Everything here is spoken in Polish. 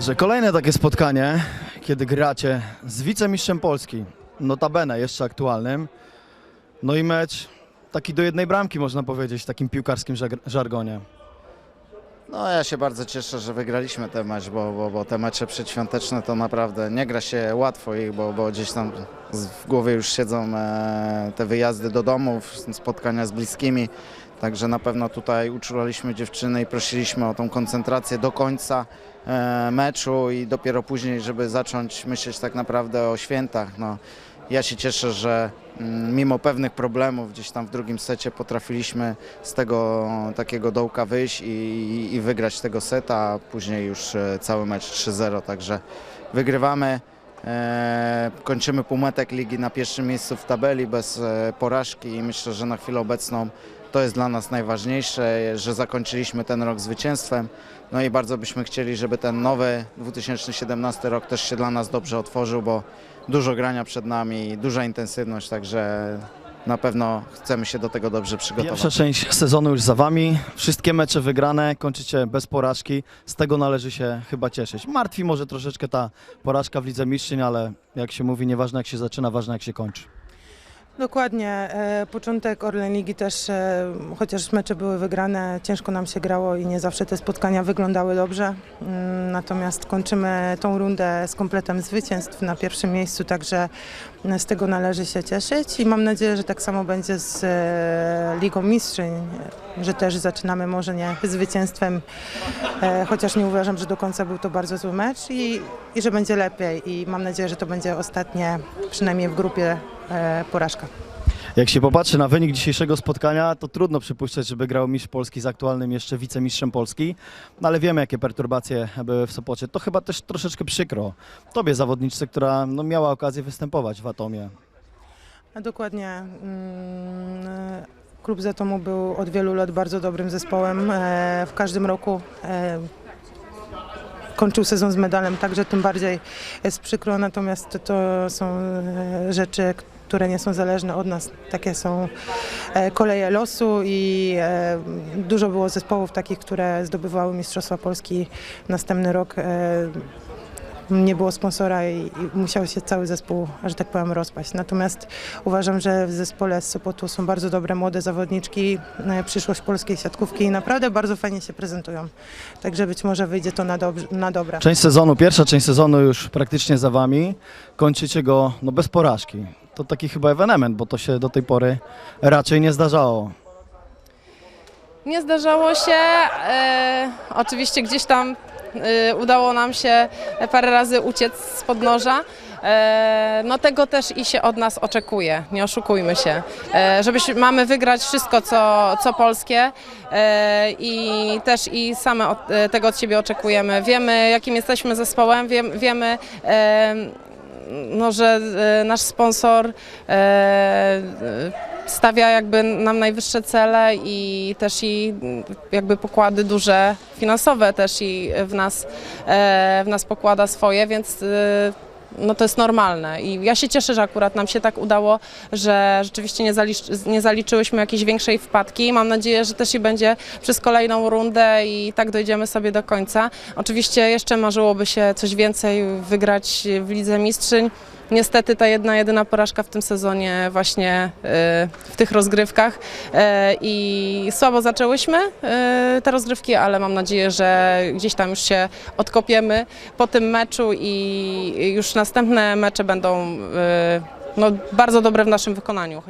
Trenerze, kolejne takie spotkanie, kiedy gracie z wicemistrzem Polski, notabene jeszcze aktualnym. No i mecz taki do jednej bramki, można powiedzieć, w takim piłkarskim żargonie. No ja się bardzo cieszę, że wygraliśmy ten mecz, bo, bo, bo te mecze przedświąteczne to naprawdę nie gra się łatwo ich, bo, bo gdzieś tam w głowie już siedzą e, te wyjazdy do domów, spotkania z bliskimi. Także na pewno tutaj uczulaliśmy dziewczyny i prosiliśmy o tą koncentrację do końca e, meczu i dopiero później, żeby zacząć myśleć tak naprawdę o świętach. No, ja się cieszę, że mm, mimo pewnych problemów gdzieś tam w drugim secie potrafiliśmy z tego takiego dołka wyjść i, i wygrać tego seta, a później już e, cały mecz 3-0, także wygrywamy. E, kończymy półmetek ligi na pierwszym miejscu w tabeli bez e, porażki i myślę, że na chwilę obecną to jest dla nas najważniejsze, że zakończyliśmy ten rok zwycięstwem. No i bardzo byśmy chcieli, żeby ten nowy 2017 rok też się dla nas dobrze otworzył, bo dużo grania przed nami, duża intensywność, także na pewno chcemy się do tego dobrze przygotować. Pierwsza część sezonu już za wami, wszystkie mecze wygrane, kończycie bez porażki, z tego należy się chyba cieszyć. Martwi może troszeczkę ta porażka w Lidze Mistrzyń, ale jak się mówi, nieważne jak się zaczyna, ważne jak się kończy. Dokładnie. E, Początek Orlen Ligi też, e, chociaż mecze były wygrane, ciężko nam się grało i nie zawsze te spotkania wyglądały dobrze. Mm, Natomiast kończymy tą rundę z kompletem zwycięstw na pierwszym miejscu, także z tego należy się cieszyć i mam nadzieję, że tak samo będzie z e, Ligą Mistrzyń, że też zaczynamy może nie zwycięstwem, chociaż nie uważam, że do końca był to bardzo zły mecz i, i że będzie lepiej i mam nadzieję, że to będzie ostatnie, przynajmniej w grupie, porażka. Jak się popatrzy na wynik dzisiejszego spotkania, to trudno przypuszczać, żeby grał mistrz Polski z aktualnym jeszcze wicemistrzem Polski, no ale wiemy jakie perturbacje były w Sopocie. To chyba też troszeczkę przykro tobie zawodniczce, która no, miała okazję występować w Atomie. A dokładnie. mm, Klub Zatomu był od wielu lat bardzo dobrym zespołem. E, W każdym roku e, kończył sezon z medalem, także tym bardziej jest przykro, natomiast to są e, rzeczy, które nie są zależne od nas. Takie są e, koleje losu i e, dużo było zespołów takich, które zdobywały Mistrzostwa Polski następny rok. e, nie było sponsora i, musiał się cały zespół, że tak powiem, rozpaść. Natomiast uważam, że w zespole z Sopotu są bardzo dobre młode zawodniczki, przyszłość polskiej siatkówki i naprawdę bardzo fajnie się prezentują. Także być może wyjdzie to na, dobrze, na dobre. Część sezonu, pierwsza część sezonu już praktycznie za wami, kończycie go no, bez porażki. To taki chyba ewenement, bo to się do tej pory raczej nie zdarzało. Nie zdarzało się. E, oczywiście gdzieś tam e, udało nam się parę razy uciec z podnoża. E, no tego też i się od nas oczekuje, nie oszukujmy się. E, żebyś, mamy wygrać wszystko, co, co polskie e, i też i same od, e, tego od siebie oczekujemy. Wiemy, jakim jesteśmy zespołem, wiem, wiemy, e, no, że e, nasz sponsor e, stawia jakby nam najwyższe cele i też i mm, jakby pokłady duże finansowe też i w nas, e, w nas pokłada swoje, więc e, no to jest normalne i ja się cieszę, że akurat nam się tak udało, że rzeczywiście nie, zalicz, nie zaliczyłyśmy jakiejś większej wpadki. Mam nadzieję, że też i będzie przez kolejną rundę i tak dojdziemy sobie do końca. Oczywiście jeszcze marzyłoby się coś więcej wygrać w Lidze Mistrzyń. Niestety ta jedna, jedyna porażka w tym sezonie właśnie e, w tych rozgrywkach E, i słabo zaczęłyśmy e, te rozgrywki, ale mam nadzieję, że gdzieś tam już się odkopiemy po tym meczu i już następne mecze będą no, bardzo dobre w naszym wykonaniu.